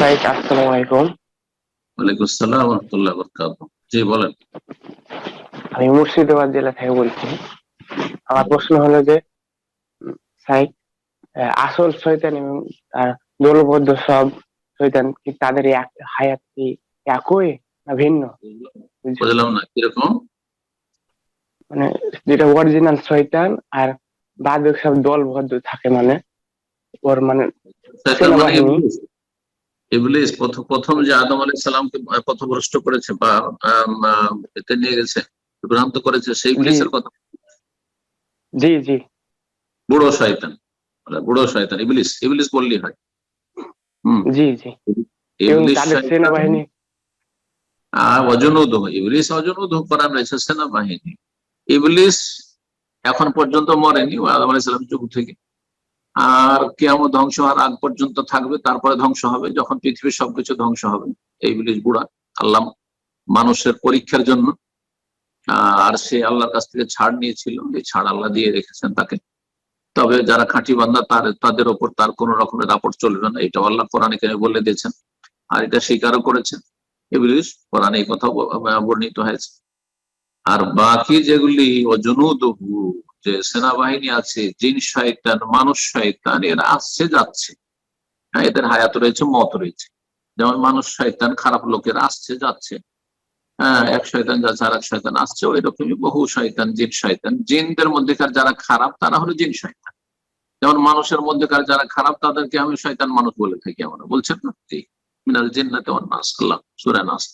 ভাই আসসালামু আলাইকুম। ওয়ালাইকুম আসসালাম রহমতুল্লাহ বরকাত জি বলেন। আমি মুর্শিদাবাদ জেলা থেকে বলছি। আমার প্রশ্ন হলো যে সাইক আসল শয়তান এবং তার দলবদ্ধ সব শয়তান কি তাদের হায়াত কি একই না ভিন্ন? বুঝলাম না কীরকম? মানে যেটা অরিজিনাল শয়তান আর বাদক সব দলবদ্ধ থাকে মানে ওর মানে। ইবলিস। প্রথম প্রথম যে আদম আলাইহিস সালামকে পথভ্রষ্ট করেছে বা এতে নিয়ে গেছে বিভ্রান্ত করেছে সেই ইবলিসের কথা। জি জি। বুড়ো শয়তান বলে বুড়ো শয়তান ইবলিস ইবলিস বললেই হয়। হম। জি জি। ইবলিস সেনাবাহিনী। আর অজনুদ ইবলিস অজনুদ করান রয়েছে সেনাবাহিনী। ইবলিস এখন পর্যন্ত মরেনি আদম আলাইহিস সালাম যুগ থেকে। আর কেমন ধ্বংস হওয়ার আগ পর্যন্ত থাকবে, তারপরে ধ্বংস হবে, যখন পৃথিবীর সবকিছু ধ্বংস হবে। এই ইবলিস বুড়া আল্লাহ মানুষের পরীক্ষার জন্য আর সে আল্লাহর কাছ থেকে ছাড় নিয়েছিল। এই ছাড় আল্লাহ দিয়ে রেখেছেন তাকে। তবে যারা খাঁটি বান্ধা তার, তাদের ওপর তার কোন রকমের দাপট চলবে না। এটা আল্লাহ কোরআনে কেন বলে দিয়েছেন। আর এটা স্বীকারও করেছেন। ইবলিস কোরআনে এই কথা বর্ণিত হয়েছে। আর বাকি যেগুলি অজনুদহু যে সেনাবাহিনী আছে জিন শয়তান মানুষ শয়তান এরা আসছে যাচ্ছে। হ্যাঁ, এদের হায়াত রয়েছে মত রয়েছে। যেমন মানুষ শয়তান খারাপ লোকের আসছে যাচ্ছে। হ্যাঁ এক শয়তান যাচ্ছে আর এক শয়তান আসছে ওই রকমই বহু শয়তান জিন শয়তান। জিনদের মধ্যেকার যারা খারাপ তারা হলো জিন শয়তান। যেমন মানুষের মধ্যেকার যারা খারাপ তাদেরকে আমি শয়তান মানুষ বলে থাকি আমরা। বলছেন না মিনাল জিন্নাতে ওয়ান নাস আল্লাহ সূরা নাস।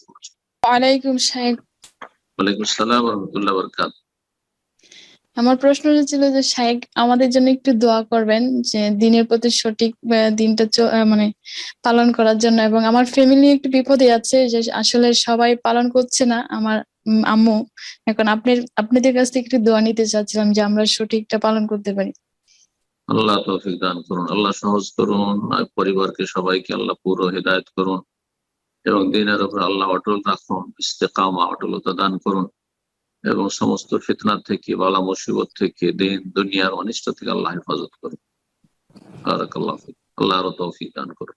ওয়ালাইকুম আসসালাম ওয়া রাহমাতুল্লাহি ওয়া বারাকাতুহু। আমার প্রশ্নটা ছিল যে শাহেক আমাদের জন্য একটু দোয়া করবেন যে দিনের প্রতি সঠিক দিনটা মানে পালন করার জন্য। এবং আমার ফ্যামিলি একটু বিপদে আছে যে আসলে সবাই পালন করছে না, আমার আম্মু। এখন আপনি আপনাদের কাছ থেকে একটু দোয়া নিতে চাচ্ছিলাম যে আমরা সঠিকটা পালন করতে পারি। আল্লাহ তৌফিক দান করুন, আল্লাহ সহজ করুন, আর পরিবারকে সবাইকে আল্লাহ পুরো হেদায়ত করুন এবং দিনের উপর আল্লাহ অটল রাখুন, ইস্তেকামা, অটলতা দান করুন। এবং সমস্ত ফিতনা থেকে বালা মুসিবত থেকে দিন দুনিয়ার অনিষ্ট থেকে আল্লাহ হেফাজত করুন। তৌফিক দান করুন।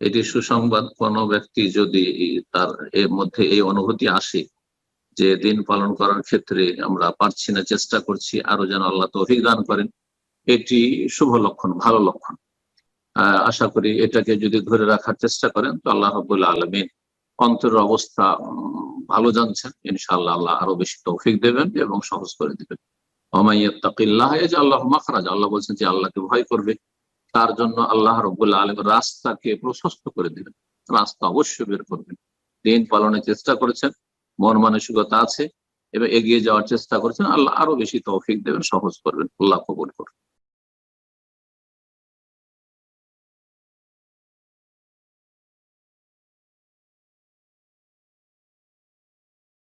এটি সুসংবাদ। কোন ব্যক্তি যদি তার এর মধ্যে এই অনুভূতি আসে যে দিন পালন করার ক্ষেত্রে আমরা পারছি না চেষ্টা করছি আরও যেন আল্লাহ তৌফিক দান করেন এটি শুভ লক্ষণ ভালো লক্ষণ। আহ, আশা করি এটাকে যদি ধরে রাখার চেষ্টা করেন তো আল্লাহ রবুল্লা আলমিন অন্তরের অবস্থা ভালো জানছেন, ইনশাআল্লাহ আল্লাহ আরও বেশি তৌফিক দেবেন এবং সহজ করে দেবেন। আল্লাহ বলছেন যে আল্লাহকে ভয় করবে, তার জন্য আল্লাহ রবুল্লাহ আলম রাস্তাকে প্রশস্ত করে দিবেন, রাস্তা অবশ্যই বের করবেন। দিন পালনের চেষ্টা করেছেন, মন মানসিকতা আছে এবং এগিয়ে যাওয়ার চেষ্টা করছেন, আল্লাহ আরও বেশি তৌফিক দেবেন, সহজ করবেন, আল্লাহ কবুল করবেন